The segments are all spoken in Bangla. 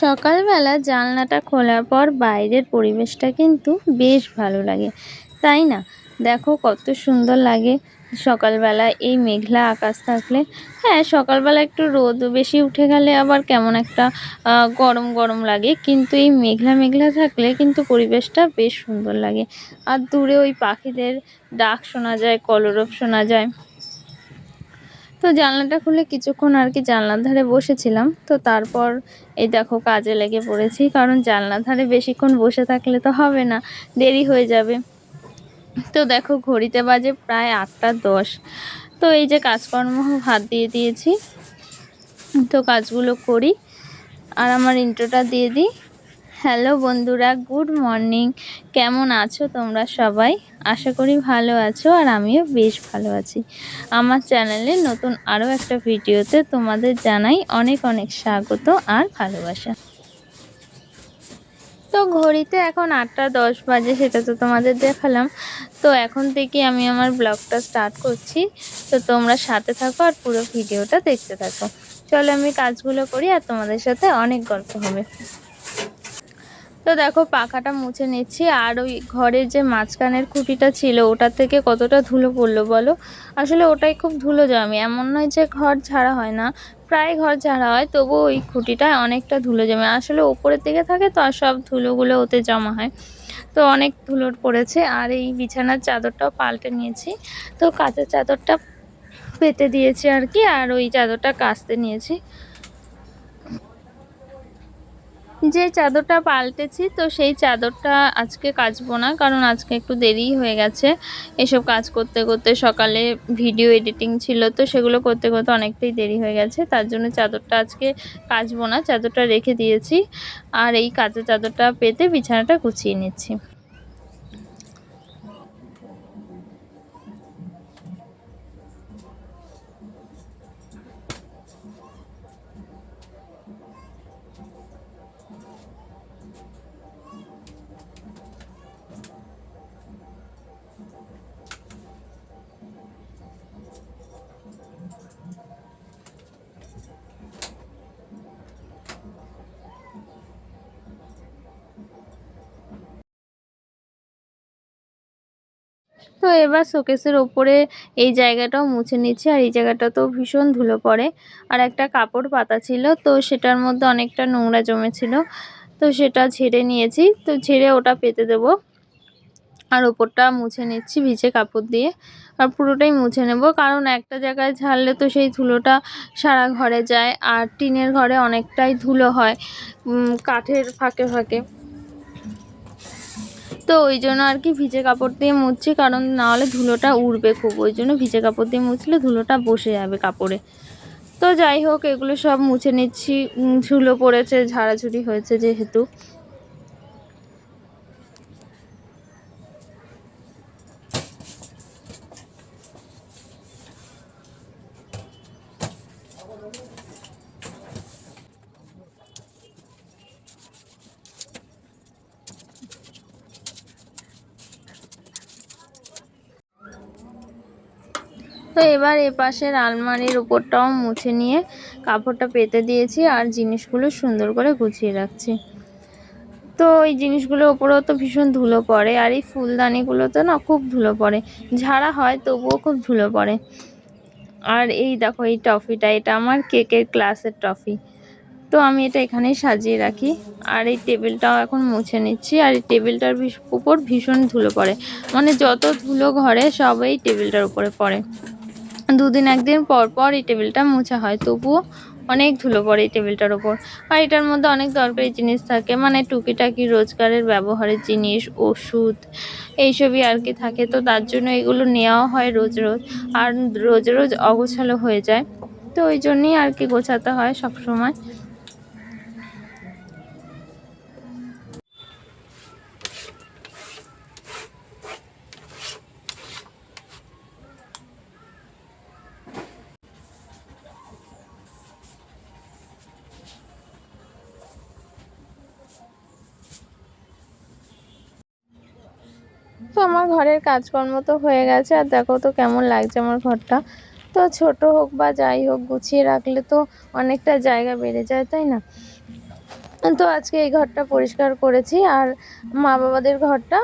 সকালবেলা জানলাটা খোলার পর বাইরের পরিবেশটা কিন্তু বেশ ভালো লাগে। তাই না? দেখো কত সুন্দর লাগে সকালবেলা এই মেঘলা আকাশ থাকলে। হ্যাঁ সকালবেলা একটু রোদ বেশি উঠে গেলে আবার কেমন একটা গরম গরম লাগে। কিন্তু এই মেঘলা মেঘলা থাকলে কিন্তু পরিবেশটা বেশ সুন্দর লাগে। আর দূরে ওই পাখিদের ডাক শোনা যায়, কলরব শোনা যায়। তো জানলাটা খুলে কিছুক্ষণ আর কি জানলার ধারে বসেছিলাম। তো তারপর এই দেখো কাজে লেগে পড়েছি, কারণ জানলার ধারে বেশিক্ষণ বসে থাকলে তো হবে না, দেরি হয়ে যাবে। তো দেখো ঘড়িতে বাজে প্রায় আটটা দশ। তো এই যে কাজকর্ম হাত দিয়ে দিয়েছি, তো কাজগুলো করি। আর আমার ইন্ট্রোটা দিয়ে দিই। হ্যালো বন্ধুরা, গুড মর্নিং। কেমন আছো তোমরা সবাই? আশা করি ভালো আছো আর আমিও বেশ ভালো আছি। আমার চ্যানেলে নতুন আরও একটা ভিডিওতে তোমাদের জানাই অনেক অনেক স্বাগত আর ভালোবাসা। তো ঘড়িতে এখন আটটা দশ বাজে, সেটা তো তোমাদের দেখালাম। তো এখন থেকে আমি আমার ব্লগটা স্টার্ট করছি। তো তোমরা সাথে থাকো আর পুরো ভিডিওটা দেখতে থাকো। চলো আমি কাজগুলো করি আর তোমাদের সাথে অনেক গল্প হবে। তো দেখো পাখাটা মুছে নিচ্ছি, আর ওই ঘরের যে মাঝখানের খুঁটিটা ছিল, ওটা থেকে কতটা ধুলো পড়ল বলো? আসলে ওটাই খুব ধুলো জমে, এমন নয় যে ঘর ঝাড়া হয় না, প্রায় ঘর ঝাড়া হয় তবু ওই খুঁটিটায় অনেকটা ধুলো জমে। আসলে ওপরের দিকে থাকে তো, আর সব ধুলোগুলো ওতে জমা হয়। তো অনেক ধুলো পড়েছে, আর এই বিছানার চাদরটাও পাল্টে নিয়েছি। তো কাঁচের চাদরটা পেতে দিয়েছি আর কি, আর ওই চাদরটা কাচতে নিয়েছি। যে চাদরটা পাল্টেছি, তো সেই চাদরটা আজকে কাচবো না, কারণ আজকে একটু দেরি হয়ে গেছে। এসব কাজ করতে করতে সকালে ভিডিও এডিটিং ছিল, তো সেগুলো করতে করতে অনেকটাই দেরি হয়ে গেছে। তার জন্য চাদরটা আজকে কাচবো না, চাদরটা রেখে দিয়েছি। আর এই কাঁচের চাদরটা পেতে বিছানাটা গুছিয়ে নিচ্ছি। তো এবার শোকেসের ওপরে এই জায়গাটাও মুছে নিচ্ছি আর এই জায়গাটা তো ভীষণ ধুলো পড়ে। আর একটা কাপড় পাতা ছিল, তো সেটার মধ্যে অনেকটা নোংরা জমেছিল, তো সেটা ঝেড়ে নিয়েছি, তো ঝেড়ে ওটা পেতে দেব। আর ওপরটা মুছে নিচ্ছি ভিজে কাপড় দিয়ে, আর পুরোটাই মুছে নেব, কারণ একটা জায়গায় ঝাড়লে তো সেই ধুলোটা সারা ঘরে যায়, আর টিনের ঘরে অনেকটাই ধুলো হয় কাঠের ফাঁকে ফাঁকে। তো ওই জন্য আর কি ভিজে কাপড় দিয়ে মুছছি, কারণ নাহলে ধুলোটা উড়বে খুব। ওই জন্য ভিজে কাপড় দিয়ে মুছলে ধুলোটা বসে যাবে কাপড়ে। তো যাই হোক, এগুলো সব মুছে নিচ্ছি। ধুলো পড়েছে, ঝাড়াঝুড়ি হয়েছে যেহেতু। তো এবার এ পাশের আলমারির উপরটাও মুছে নিয়ে কাপড়টা পেতে দিয়েছি আর জিনিসগুলো সুন্দর করে গুছিয়ে রাখছি। তো এই জিনিসগুলোর ওপরেও তো ভীষণ ধুলো পড়ে আর এই ফুলদানিগুলোতে না খুব ধুলো পড়ে। ঝাড়া হয় তবুও খুব ধুলো পড়ে। আর এই দেখো, এই টফিটা, এটা আমার কেকের ক্লাসের টফি। তো আমি এটা এখানেই সাজিয়ে রাখি। আর এই টেবিলটাও এখন মুছে নিচ্ছি আর এই টেবিলটার উপর ভীষণ ধুলো পড়ে। মানে যত ধুলো ঘরে সব এই টেবিলটার উপরে পড়ে। দুদিন একদিন পর পর এই টেবিলটা মোছা হয়। তবুও অনেক ধুলো পড়ে এই টেবিলটার ওপর। আর এটার মধ্যে অনেক দরকারি জিনিস থাকে মানে টুকিটাকি রোজগারের ব্যবহারের জিনিস, ওষুধ, এইসবই আর কি থাকে। তো তার জন্য এগুলো নেওয়া হয় রোজ রোজ, আর রোজ রোজ অগোছালো হয়ে যায়। তো ওই জন্যই আর কি গোছাতে হয় সব তো আমার ঘরের কাজকর্ম তো হয়ে গেছে। আর দেখো তো কেমন লাগছে আমার ঘরটা। তো ছোট হোক বা যাই হোক, গুছিয়ে রাখলে তো অনেকটা জায়গা বেড়ে যায়, তাই না? তো আজকে এই ঘরটা পরিষ্কার করেছি আর মা বাবাদের ঘরটা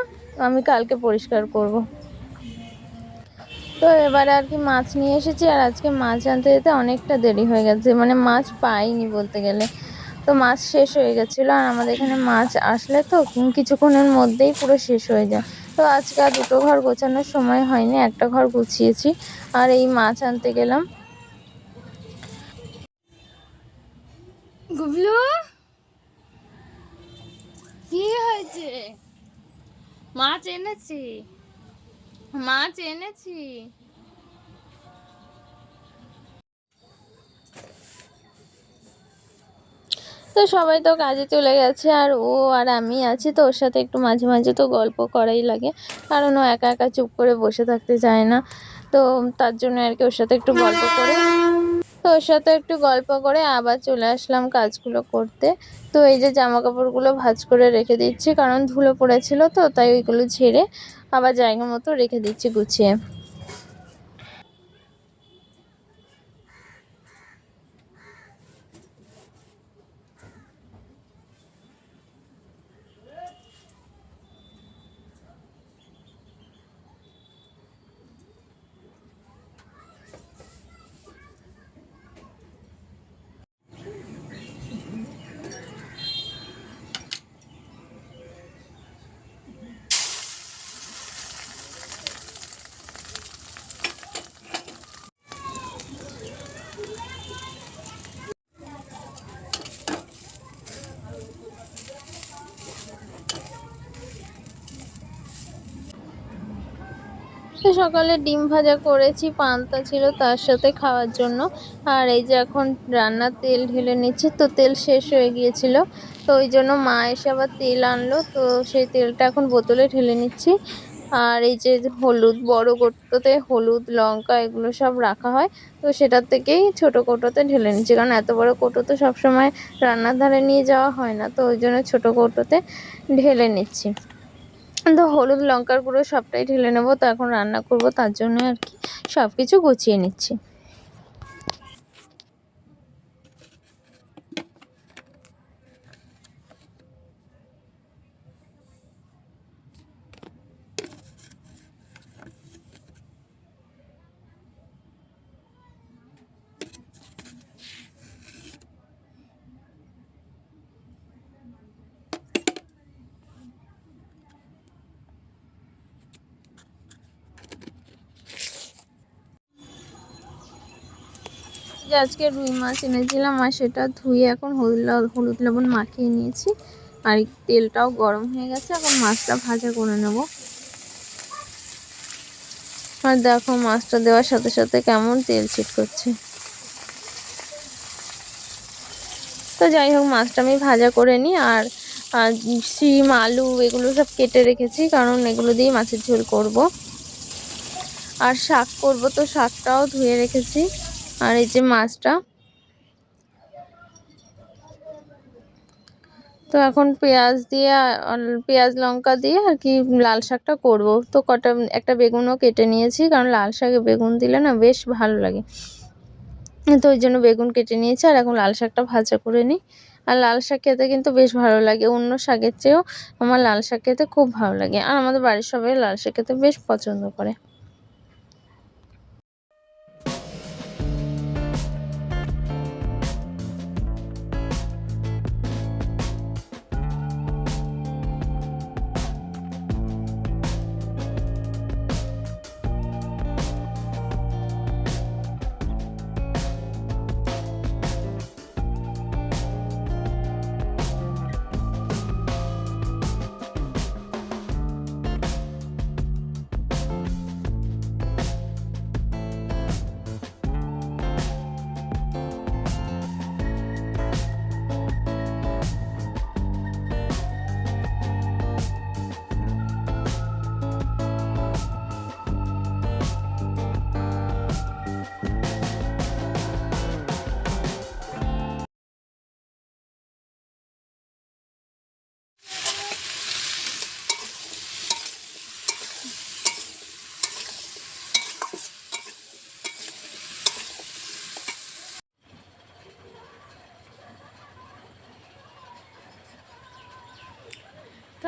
আমি কালকে পরিষ্কার করব। তো এবারে আর কি মাছ নিয়ে এসেছি আর আজকে মাছ আনতে যেতে অনেকটা দেরি হয়ে গেছে। মানে মাছ পাইনি বলতে গেলে। তো মাছ শেষ হয়ে গেছিল আর আমাদের এখানে মাছ আসলে তো কিছুক্ষণের মধ্যেই পুরো শেষ হয়ে যায়। তো আজকে আর দুটো ঘর গোছানোর সময় হয়নি, একটা ঘর গুছিয়েছি। আর এই মাছ আনতে গেলাম। গুবলু? কি হয়েছে? মাছ এনেছি। মাছ এনেছি। তো সবাই তো কাজে চলে গেছে আর ও আর আমি আছি, তো ওর সাথে একটু মাঝে মাঝে তো গল্প করাই লাগে। কারণ ও একা একা চুপ করে বসে থাকতে চায় না। তো তার জন্য আর কি ওর সাথে একটু গল্প করে। তো ওর সাথে একটু গল্প করে আবার চলে আসলাম কাজগুলো করতে। তো এই যে জামা কাপড়গুলো ভাজ করে রেখে দিচ্ছি, কারণ ধুলো পড়েছিল তো, তাই ওইগুলো ঝেড়ে আবার জায়গা মতো রেখে দিচ্ছি গুছিয়ে। তো সকালে ডিম ভাজা করেছি, পান্তা ছিল তার সাথে খাওয়ার জন্য। আর এই যে এখন রান্নার তেল ঢেলে নিচ্ছি, তো তেল শেষ হয়ে গিয়েছিল। তো ওই জন্য মা এসে আবার তেল আনলো, তো সেই তেলটা এখন বোতলে ঢেলে নিচ্ছি। আর এই যে হলুদ, বড় কোটোতে হলুদ, লঙ্কা এগুলো সব রাখা হয়, তো সেটার থেকেই ছোট কোটোতে ঢেলে নিচ্ছি। কারণ এত বড় কোটো তো সবসময় রান্নার ধারে নিয়ে যাওয়া হয় না, তো ওই জন্য ছোটো কোটোতে ঢেলে নিচ্ছি। তো হলুদ লঙ্কার গুঁড়ো সবটাই ঢেলে নেব, তো এখন রান্না করব তার জন্য আর কি। সব কিছু গুছিয়ে নিচ্ছি। যে আজকে রুই মাছ এনেছিলাম আর সেটা ধুয়ে এখন হলুদ হলুদ লবণ মাখিয়ে নিয়েছি। আর তেলটাও গরম হয়ে গেছে, এখন মাছটা ভাজা করে নেব। আর দেখো মাছটা দেওয়ার সাথে সাথে কেমন তেল ছিট করছে তো যাই হোক, মাছটা আমি ভাজা করে নিই আর শিম, আলু এগুলো সব কেটে রেখেছি, কারণ এগুলো দিয়ে মাছের ঝোল করব। আর শাক করব, তো শাকটাও ধুয়ে রেখেছি। আর এই যে মাছটা। তো এখন পেঁয়াজ দিয়ে, পেঁয়াজ লঙ্কা দিয়ে আর কি লাল শাকটা করব। তো কটা, একটা বেগুনও কেটে নিয়েছি, কারণ লাল শাকে বেগুন দিলে না বেশ ভালো লাগে। তো ওই জন্য বেগুন কেটে নিয়েছি, আর এখন লাল শাকটা ভাজা করে নিই। আর লাল শাক খেতে কিন্তু বেশ ভালো লাগে, অন্য শাকের চেয়েও আমার লাল শাক খেতে খুব ভালো লাগে। আর আমাদের বাড়ির সবাই লাল শাক খেতে বেশ পছন্দ করে।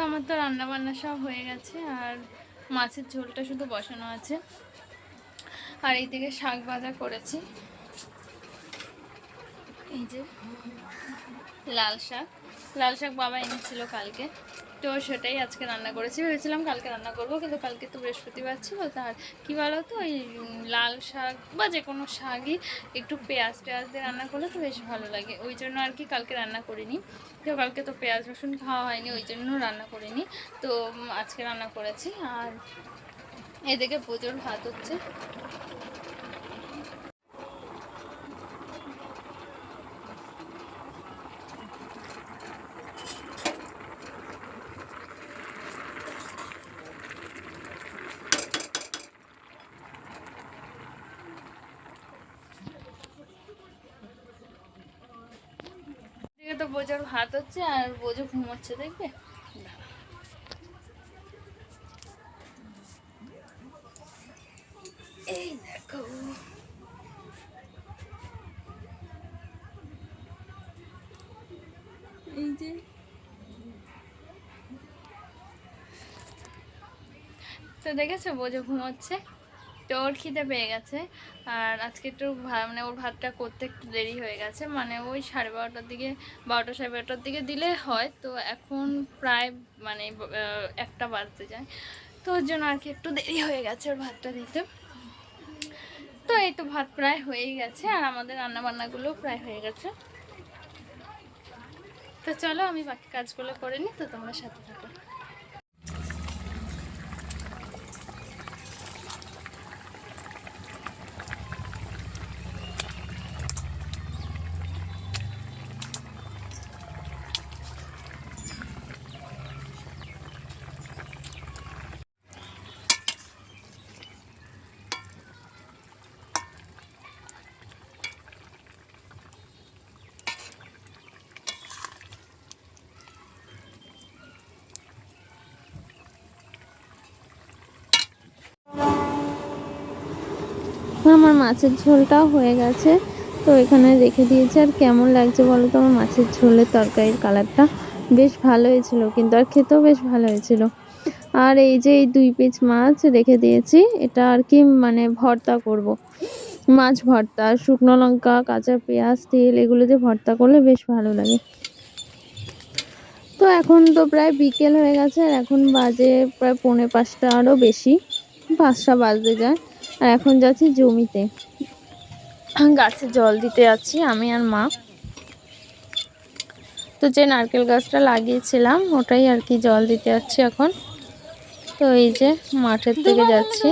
আমার তো রান্না বান্না সব হয়ে গেছে, আর মাছের ঝোলটা শুধু বসানো আছে। আর এই এইদিকে শাক ভাজা করেছি। এই যে লাল শাক। লাল শাক বাবা এনেছিল কালকে। তো সেটাই আজকে রান্না করেছি। ভেবেছিলাম কালকে রান্না করব, কিন্তু কালকে তো বৃহস্পতিবার ছিল তার কী বলো তো ওই লাল শাক বা যে কোনো শাকই একটু পেঁয়াজ টেয়াজ দিয়ে রান্না করলে তো বেশ ভালো লাগে। ওই জন্য আর কি কালকে রান্না করিনি। তো কালকে তো পেঁয়াজ, রসুন খাওয়া হয়নি, ওই জন্য রান্না করিনি। তো আজকে রান্না করেছি, আর এদিকে পুজোর ভাত হচ্ছে এদিকে তো বোঝোর ভাত হচ্ছে আর বোঝো ঘুমোচ্ছে দেখবে? এই দেখো। এই যে। তো দেখেছ বোঝো ঘুমোচ্ছে? তো ওর খিদে পেয়ে গেছে। আর আজকে একটু মানে ওর ভাতটা করতে একটু দেরি হয়ে গেছে। মানে ওই সাড়ে বারোটার দিকে, বারোটা সাড়ে বারোটার দিকে দিলে হয়। তো এখন প্রায় মানে একটা বাজতে যায়। তো ওর জন্য আর কি একটু দেরি হয়ে গেছে ওর ভাতটা দিতে। তো এই তো ভাত প্রায় হয়েই গেছে। আর আমাদের রান্না বান্নাগুলো প্রায় হয়ে গেছে। তো চলো আমি বাকি কাজগুলো করে নিই। তো তোমরা সাথে থাকো। আমার মাছের ঝোলটাও হয়ে গেছে। তো এখানে রেখে দিয়েছি। আর কেমন লাগছে বলো তো? আমার মাছের ঝোলের তরকারির কালারটা বেশ ভালো হয়েছিল, কিন্তু আর খেতেও বেশ ভালো হয়েছিল। আর এই যে এই দুই পিস মাছ রেখে দিয়েছি। এটা আর কি মানে ভর্তা করব। মাছ ভর্তা, শুকনো লঙ্কা, কাঁচা পেঁয়াজ, তেল এগুলো দিয়ে ভর্তা করলে বেশ ভালো লাগে। তো এখন তো প্রায় বিকেল হয়ে গেছে। আর এখন বাজে প্রায় পৌনে পাঁচটা আরও বেশি। পাঁচটা বাজতে যায়। আর এখন যাচ্ছি জমিতে। গাছে জল দিতে যাচ্ছি আমি আর মা। তো যে নারকেল গাছটা লাগিয়েছিলাম ওটাই আর কি জল দিতে যাচ্ছি এখন। তো এই যে মাঠের থেকে যাচ্ছি।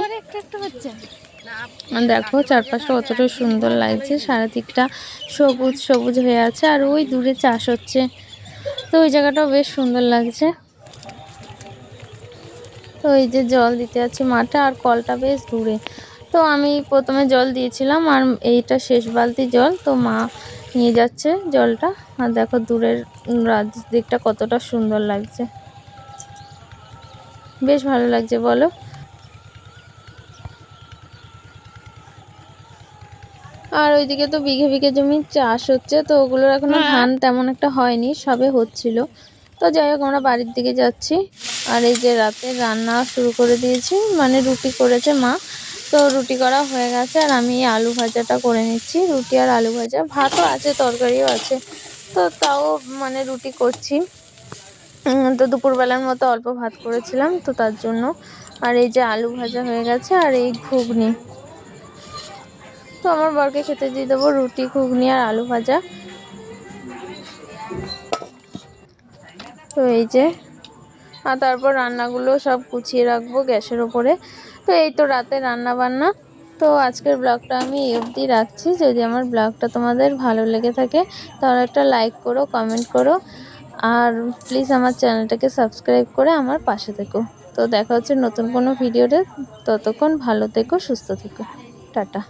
দেখো চারপাশটা কতটা সুন্দর লাগছে সারাদিকটা সবুজ সবুজ হয়ে আছে আর ওই দূরে চাষ হচ্ছে। তো ওই জায়গাটাও বেশ সুন্দর লাগছে। তো এই যে জল দিতে যাচ্ছি মাঠে আর কলটা বেশ দূরে। তো আমি প্রথমে জল দিয়েছিলাম আর এইটা শেষ বালতি জল তো মা নিয়ে যাচ্ছে জলটা। আর দেখো দূরের দিকটা কতটা সুন্দর লাগছে। বেশ ভালো লাগছে বলো। আর ওইদিকে তো বিঘে বিঘে জমি চাষ হচ্ছে তো ওগুলোর এখনও ধান তেমন একটা হয়নি সবে হচ্ছিল। তো যাই হোক আমরা বাড়ির দিকে যাচ্ছি। আর এই যে রাতে রান্না শুরু করে দিয়েছি মানে রুটি করেছে মা। তো রুটি করা হয়ে গেছে আর আমি আলু ভাজাটা করে নিচ্ছি। রুটি আর আলু ভাজা, ভাতও আছে, তরকারিও আছে। তো তাও মানে রুটি করছি। তো দুপুরবেলার মতো অল্প ভাত করেছিলাম তো তার জন্য। আর এই যে আলু ভাজা হয়ে গেছে আর এই ঘুগনি। তো আমার বরকে খেতে দিয়ে দেবো রুটি, ঘুগনি আর আলু ভাজা। তো এই যে, আর তারপর রান্নাগুলো সব গুছিয়ে রাখব গ্যাসের ওপরে। তো এই তো রাতে রান্না বান্না তো আজকের ব্লগটা আমি এই অবধি রাখছি। যদি আমার ব্লগটা তোমাদের ভালো লেগে থাকে, তাহলে একটা লাইক করো কমেন্ট করো। আর প্লিজ আমার চ্যানেলটাকে সাবস্ক্রাইব করে আমার পাশে থেকো। তো দেখা হচ্ছে নতুন কোনো ভিডিওতে ততক্ষণ ভালো থেকো, সুস্থ থেকো। টাটা।